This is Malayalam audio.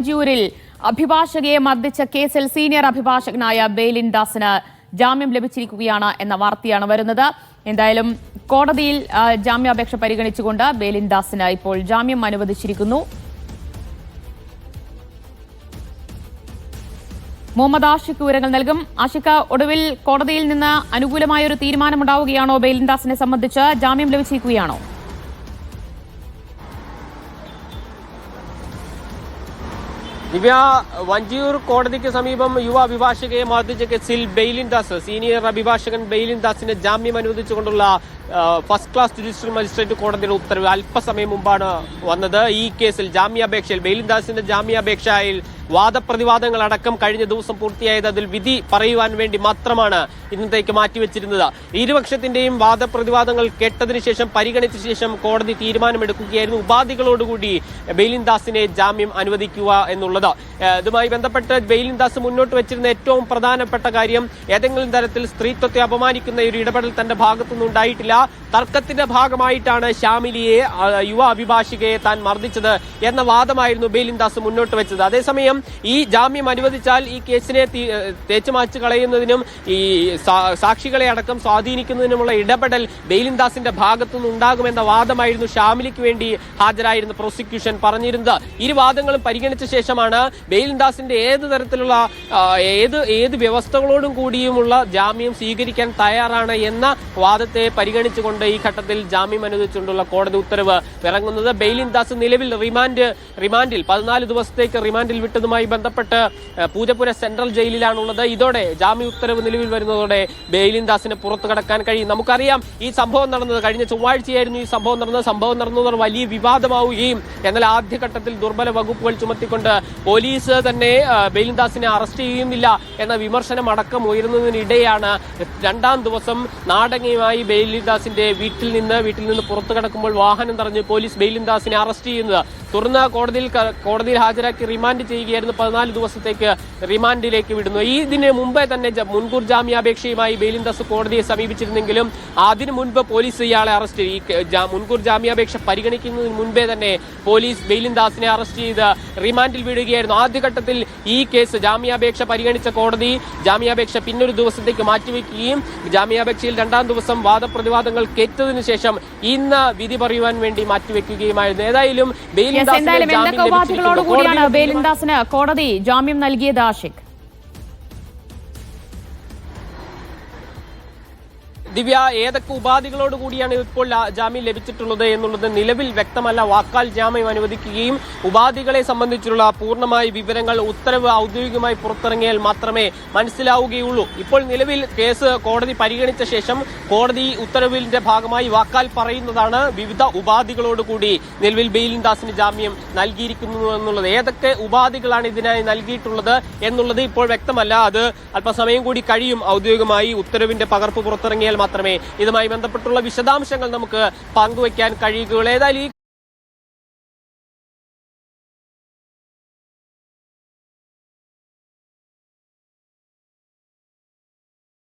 മഞ്ചൂരിൽ അഭിഭാഷകയെ മർദ്ദിച്ച കേസിൽ സീനിയർ അഭിഭാഷകനായ ബെയിലിൻ ദാസിന് ജാമ്യം ലഭിച്ചിരിക്കുകയാണ് എന്ന വാർത്തയാണ് വരുന്നത്. എന്തായാലും കോടതിയിൽ ജാമ്യാപേക്ഷ പരിഗണിച്ചുകൊണ്ട് ബെയിലിൻ ദാസിന് ഇപ്പോൾ ജാമ്യം അനുവദിച്ചിരിക്കുന്നു. മുഹമ്മദ് ആഷിഖ് വിവരങ്ങൾ നൽകും. ആഷിഖ് ഒടുവിൽ കോടതിയിൽ നിന്ന് അനുകൂലമായ ഒരു തീരുമാനമുണ്ടാവുകയാണോ ബെയിലിൻ ദാസിനെ സംബന്ധിച്ച്? ജാമ്യം ലഭിച്ചിരിക്കുകയാണോ? ദിവ്യ വഞ്ചിയൂർ കോടതിക്ക് സമീപം യുവ അഭിഭാഷകയെ മർദ്ദിച്ച കേസിൽ ബെയിലിൻ ദാസ് സീനിയർ അഭിഭാഷകൻ ബെയിലിൻ ദാസിന് ജാമ്യം അനുവദിച്ചുകൊണ്ടുള്ള ഫസ്റ്റ് ക്ലാസ് ജുഡീഷ്യൽ മജിസ്ട്രേറ്റ് കോടതിയുടെ ഉത്തരവ് അല്പസമയം മുമ്പാണ് വന്നത്. ഈ കേസിൽ ജാമ്യാപേക്ഷയിൽ ബെയിലിദാസിന്റെ ജാമ്യാപേക്ഷയിൽ വാദപ്രതിവാദങ്ങൾ അടക്കം കഴിഞ്ഞ ദിവസം പൂർത്തിയായത് അതിൽ വിധി പറയുവാൻ വേണ്ടി മാത്രമാണ് ഇന്നത്തേക്ക് മാറ്റിവെച്ചിരുന്നത്. ഇരുപക്ഷത്തിന്റെയും വാദപ്രതിവാദങ്ങൾ കേട്ടതിന് ശേഷം പരിഗണിച്ച ശേഷം കോടതി തീരുമാനമെടുക്കുകയായിരുന്നു. ഉപാധികളോടുകൂടി ബെയിലിൻദാസിനെ ജാമ്യം അനുവദിക്കുക എന്നുള്ളത്. ഇതുമായി ബന്ധപ്പെട്ട് ബെയിലിൻദാസ് മുന്നോട്ട് വെച്ചിരുന്ന ഏറ്റവും പ്രധാനപ്പെട്ട കാര്യം ഏതെങ്കിലും തരത്തിൽ സ്ത്രീത്വത്തെ അപമാനിക്കുന്ന ഒരു ഇടപെടൽ തന്റെ ഭാഗത്തുനിന്ന് ഉണ്ടായിട്ടില്ല. തർക്കത്തിന്റെ ഭാഗമായിട്ടാണ് ആ, യുവ അഭിഭാഷികയെ താൻ മർദ്ദിച്ചത് എന്ന വാദമായിരുന്നു ബെയിലിൻ ദാസ് മുന്നോട്ട് വെച്ചത്. അതേസമയം ഈ ജാമ്യം അനുവദിച്ചാൽ ഈ കേസിനെ തേച്ചുമാച്ച് തേച്ചു മാച്ച് കളയുന്നതിനും ഈ സാക്ഷികളെ അടക്കം സ്വാധീനിക്കുന്നതിനുമുള്ള ഇടപെടൽ ബെയിലിൻ ദാസിന്റെ ഭാഗത്തുനിന്ന് ഉണ്ടാകുമെന്ന വാദമായിരുന്നു ഷാമിലിക്ക് വേണ്ടി ഹാജരായിരുന്ന പ്രോസിക്യൂഷൻ പറഞ്ഞിരുന്നത്. ഇരു വാദങ്ങളും പരിഗണിച്ച ശേഷമാണ് ബെയിലിൻ ദാസിന്റെ ഏത് തരത്തിലുള്ള ഏത് ഏത് വ്യവസ്ഥകളോടും കൂടിയുമുള്ള ജാമ്യം സ്വീകരിക്കാൻ തയ്യാറാണ് എന്ന വാദത്തെ പരിഗണിച്ചുകൊണ്ട് ഈ ഘട്ടത്തിൽ ജാമ്യം അനുവദിച്ചുകൊണ്ടുള്ള കോടതി ഉത്തരവ് ഇറങ്ങുന്നത്. ബെയിലിൻ ദാസ് നിലവിൽ റിമാൻഡ് റിമാൻഡിൽ പതിനാല് ദിവസത്തേക്ക് റിമാൻഡിൽ വിട്ടതുമായി ബന്ധപ്പെട്ട് പൂജപ്പുര സെൻട്രൽ ജയിലിലാണുള്ളത്. ഇതോടെ ജാമ്യ ഉത്തരവ് നിലവിൽ വരുന്നതോടെ ബെയിലിൻ ദാസിന് പുറത്തു കടക്കാൻ കഴിയും. നമുക്കറിയാം ഈ സംഭവം നടന്നത് കഴിഞ്ഞ ചൊവ്വാഴ്ചയായിരുന്നു ഈ സംഭവം നടന്നത്. സംഭവം നടന്നത് വലിയ വിവാദമാവുകയും എന്നാൽ ആദ്യഘട്ടത്തിൽ ദുർബല വകുപ്പുകൾ ചുമത്തിക്കൊണ്ട് പോലീസ് തന്നെ ബെയിലിൻ ദാസിനെ അറസ്റ്റ് ചെയ്യുന്നില്ല എന്ന വിമർശനം അടക്കം ഉയരുന്നതിനിടെയാണ് രണ്ടാം ദിവസം നാടകീയമായി ബെയിലിൻ ദാസിന്റെ വീട്ടിൽ നിന്ന് വീട്ടിൽ നിന്ന് പുറത്തു കടക്കുമ്പോൾ വാഹനം തടഞ്ഞ് പോലീസ് ബെയിലിൻ ദാസിനെ അറസ്റ്റ് ചെയ്യുന്നത്. തുടർന്ന് കോടതിയിൽ കോടതിയിൽ ഹാജരാക്കി റിമാൻഡ് ചെയ്യുകയായിരുന്നു. പതിനാല് ദിവസത്തേക്ക് റിമാൻഡിലേക്ക് വിടുന്നു. ഈ ഇതിന് മുമ്പേ തന്നെ മുൻകൂർ ജാമ്യാപേക്ഷയുമായി ബെയിലിൻ ദാസ് കോടതിയെ സമീപിച്ചിരുന്നെങ്കിലും അതിനു മുൻപ് പോലീസ് ഇയാളെ അറസ്റ്റ്. ഈ മുൻകൂർ ജാമ്യാപേക്ഷ പരിഗണിക്കുന്നതിന് മുൻപേ തന്നെ പോലീസ് ബെയിലിൻ ദാസിനെ അറസ്റ്റ് ചെയ്ത് റിമാൻഡിൽ വിടുകയായിരുന്നു. ആദ്യഘട്ടത്തിൽ ഈ കേസ് ജാമ്യാപേക്ഷ പരിഗണിച്ച കോടതി ജാമ്യാപേക്ഷ പിന്നൊരു ദിവസത്തേക്ക് മാറ്റിവെക്കുകയും ജാമ്യാപേക്ഷയിൽ രണ്ടാം ദിവസം വാദപ്രതിവാദങ്ങൾ കേട്ടതിനു ശേഷം ഇന്ന് വിധി പറയുവാൻ വേണ്ടി മാറ്റിവെക്കുകയുമായിരുന്നു. ഏതായാലും ബെയിലിൻ ദാസിന് കോടതി ജാമ്യം നൽകിയത് ആഷിഖ്. ദിവ്യ ഏതൊക്കെ ഉപാധികളോട് കൂടിയാണ് ഇപ്പോൾ ജാമ്യം ലഭിച്ചിട്ടുള്ളത് എന്നുള്ളത് നിലവിൽ വ്യക്തമല്ല. വാക്കാൽ ജാമ്യം അനുവദിക്കുകയും ഉപാധികളെ സംബന്ധിച്ചുള്ള പൂർണമായ വിവരങ്ങൾ ഉത്തരവ് ഔദ്യോഗികമായി പുറത്തിറങ്ങിയാൽ മാത്രമേ മനസ്സിലാവുകയുള്ളൂ. ഇപ്പോൾ നിലവിൽ കേസ് കോടതി പരിഗണിച്ച ശേഷം കോടതി ഉത്തരവിന്റെ ഭാഗമായി വാക്കാൽ പറയുന്നതാണ് വിവിധ ഉപാധികളോട് കൂടി നിലവിൽ ബെയിലിൻ ദാസിന് ജാമ്യം നൽകിയിരിക്കുന്നു എന്നുള്ളത്. ഏതൊക്കെ ഉപാധികളാണ് ഇതിനായി നൽകിയിട്ടുള്ളത് എന്നുള്ളത് ഇപ്പോൾ വ്യക്തമല്ല. അത് അല്പസമയം കൂടി കഴിയും. ഔദ്യോഗികമായി ഉത്തരവിന്റെ പകർപ്പ് പുറത്തിറങ്ങിയാൽ മാത്രമേ ഇതുമായി ബന്ധപ്പെട്ടുള്ള വിശദാംശങ്ങൾ നമുക്ക് പങ്കുവയ്ക്കാൻ കഴിയുകയുള്ളൂ. ഏതായാലും